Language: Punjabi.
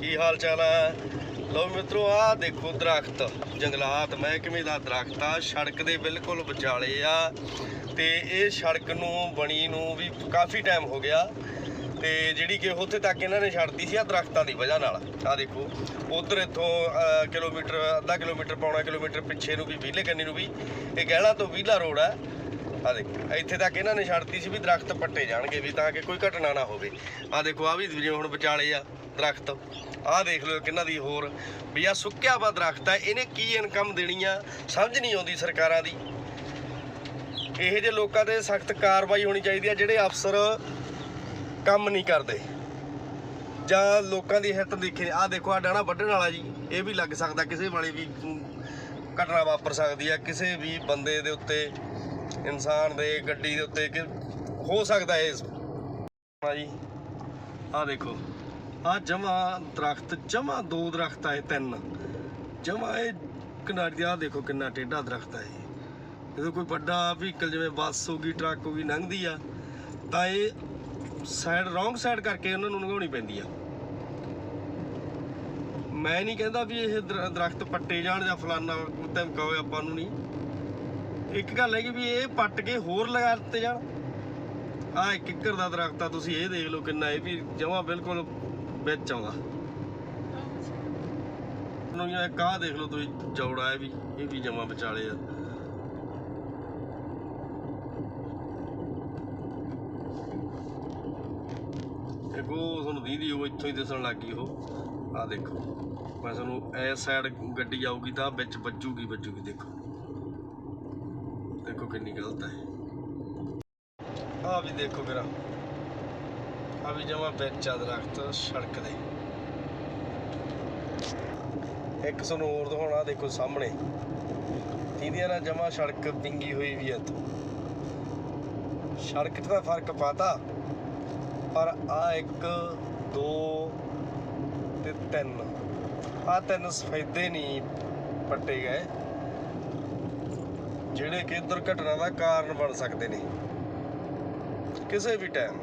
ਕੀ ਹਾਲ ਚਾਲ ਆ? ਲੋ ਮਿੱਤਰੋ ਆਹ ਦੇਖੋ ਦਰਖਤ, ਜੰਗਲਾਤ, ਮਹਿਕਮੇ ਦਾ ਦਰਖਤ ਆ। ਸੜਕ ਦੇ ਬਿਲਕੁਲ ਵਿਚਾਲੇ ਆ ਤੇ ਇਹ ਸੜਕ ਨੂੰ, ਬਣੀ ਨੂੰ ਵੀ ਕਾਫੀ ਟਾਈਮ ਹੋ ਗਿਆ। ਤੇ ਜਿਹੜੀ ਕਿ ਉੱਥੇ ਤੱਕ ਇਹਨਾਂ ਨੇ ਛੱਡਤੀ ਸੀ ਆ ਦਰਖਤਾਂ ਦੀ ਵਜ੍ਹਾ ਨਾਲ। ਆ ਦੇਖੋ, ਉਧਰ ਇੱਥੋਂ ਕਿਲੋਮੀਟਰ, ਅੱਧਾ ਕਿਲੋਮੀਟਰ ਪੌਣਾ ਕਿਲੋਮੀਟਰ ਪਿੱਛੇ ਨੂੰ ਵੀ, ਵਿਹਲੇ ਕੰਨੀ ਨੂੰ ਵੀ। ਇਹ ਗਹਿਲਾ ਤੋਂ ਵਿਹਲਾ ਰੋਡ ਆ। ਆ ਦੇਖੋ, ਇੱਥੇ ਤੱਕ ਇਹਨਾਂ ਨੇ ਛੱਡਤੀ ਸੀ ਵੀ ਦਰਖਤ ਪੱਟੇ ਜਾਣਗੇ ਵੀ ਤਾਂ ਕਿ ਕੋਈ ਘਟਨਾ ਨਾ ਹੋਵੇ। ਆ ਦੇਖੋ ਆ ਵੀ ਜਿਵੇਂ ਹੁਣ ਵਿਚਾਲੇ ਆ, ਦਰਖਤ। ਆਹ ਦੇਖ ਲਓ ਕਿੰਨਾ ਦੀ ਹੋਰ, ਵੀ ਆ ਸੁੱਕਿਆ ਵਾ ਦਰਖਤ ਆ, ਇਹਨੇ ਕੀ ਇਨਕਮ ਦੇਣੀ ਆ, ਸਮਝ ਨਹੀਂ ਆਉਂਦੀ ਸਰਕਾਰਾਂ ਦੀ। ਇਹੋ ਜਿਹੇ ਲੋਕਾਂ ਤੇ ਸਖਤ ਕਾਰਵਾਈ ਹੋਣੀ ਚਾਹੀਦੀ ਆ, ਜਿਹੜੇ ਅਫਸਰ ਕੰਮ ਨਹੀਂ ਕਰਦੇ। ਜਾਂ ਲੋਕਾਂ ਦੀ ਹਿੱਤ ਦੇਖੇ। ਆ ਦੇਖੋ ਆ ਡਾਣਾ ਵੱਢਣ ਵਾਲਾ ਜੀ, ਇਹ ਵੀ ਲੱਗ ਸਕਦਾ, ਕਿਸੇ ਵਾਲੀ ਵੀ ਘਟਨਾ ਵਾਪਰ ਸਕਦੀ ਆ, ਕਿਸੇ ਵੀ ਬੰਦੇ ਦੇ ਉੱਤੇ ਇਨਸਾਨ ਦੇ ਗੱਡੀ ਦੇ ਉੱਤੇ ਕਿ ਹੋ ਸਕਦਾ ਹੈ ਆ ਜੀ ਆ ਦੇਖੋ ਆ ਜਮਾ ਦਰਖਤ ਜਮਾ ਦੋ ਦਰਖਤ ਆਏ ਤਿੰਨ। ਜਮਾ ਇਹ ਕਿਨਾਰੀ ਆ ਦੇਖੋ ਕਿੰਨਾ ਟੇਢਾ ਦਰਖਤ ਹੈ ਜਦੋਂ ਕੋਈ ਵੱਡਾ ਵਹੀਕਲ ਜਿਵੇਂ ਬੱਸ ਹੋ ਗਈ, ਟਰੱਕ ਹੋ ਗਈ, ਲੰਘਦੀ ਆ, ਤਾਂ ਇਹ ਸਾਈਡ ਰੋਂਗ ਸਾਈਡ ਕਰਕੇ ਉਹਨਾਂ ਨੂੰ ਲੰਘਾਉਣੀ ਪੈਂਦੀ ਆ। ਮੈਂ ਨਹੀਂ ਕਹਿੰਦਾ ਵੀ ਇਹ ਦਰ- ਦਰਖਤ ਪੱਟੇ ਜਾਣ ਜਾਂ ਫਲਾਨਾ ਧਮਕਾ ਹੋਏ ਆਪਾਂ ਨੂੰ ਨਹੀਂ। ਇੱਕ ਗੱਲ ਹੈ ਕਿ ਵੀ ਇਹ ਪੱਟ ਕੇ ਹੋਰ ਲਗਾ ਦਿੱਤੇ ਜਾਣ। ਆ ਇੱਕ ਕਿੱਕਰ ਦਾ ਦਰਖਤ ਆ, ਤੁਸੀਂ ਇਹ ਦੇਖ ਲਓ ਕਿੰਨਾ ਇਹ ਵੀ ਜਮਾ ਬਿਲਕੁਲ ਵਿੱਚ ਆਉਂਦਾ। ਨੂੰ ਇਹ ਕਾਹ ਦੇਖ ਲਓ ਤੁਸੀਂ, ਜੌੜਾ ਹੈ ਵੀ, ਇਹ ਵੀ ਜਮਾ ਵਿਚਾਲੇ ਆ। ਇੱਕ ਉਹ ਤੁਹਾਨੂੰ ਦੀਦੀ, ਉਹ ਇੱਥੋਂ ਹੀ ਦਿਸਣ ਲੱਗ ਗਈ ਉਹ। ਆ ਦੇਖੋ, ਮੈਂ ਤੁਹਾਨੂੰ ਐਸ ਸਾਈਡ ਗੱਡੀ ਆਊਗੀ ਤਾਂ ਵਿੱਚ ਵੱਜੂਗੀ ਵੱਜੂਗੀ, ਦੇਖੋ। ਦੇਖੋ ਕਿੰਨੀ ਗਲਤ ਹੈ। ਆ ਵੀ ਦੇਖੋ ਮੇਰਾ ਆ ਵੀ ਜਮਾ ਵਿੱਚ ਆ ਦਰਖਤ ਸੜਕ ਦੇ। ਇੱਕ ਤੁਹਾਨੂੰ ਹੋਰ ਦਿਖਾਉਣਾ ਦੇਖੋ ਸਾਹਮਣੇ। ਇਹਦੀਆਂ ਨਾਲ ਜਮਾ ਸੜਕ ਪਿੰਗੀ ਹੋਈ ਵੀ ਹੈ ਸੜਕ 'ਚ ਤਾਂ ਫ਼ਰਕ ਪਾਤਾ। ਪਰ ਆ ਇੱਕ, ਦੋ ਤੇ ਤਿੰਨ। ਆ ਤਿੰਨ ਸਫੈਦੇ ਨਹੀਂ ਪੱਟੇ ਗਏ। ਜਿਹੜੇ ਕਿ ਦੁਰਘਟਨਾ ਦਾ ਕਾਰਨ ਬਣ ਸਕਦੇ ਨੇ। ਕਿਸੇ ਵੀ ਟਾਈਮ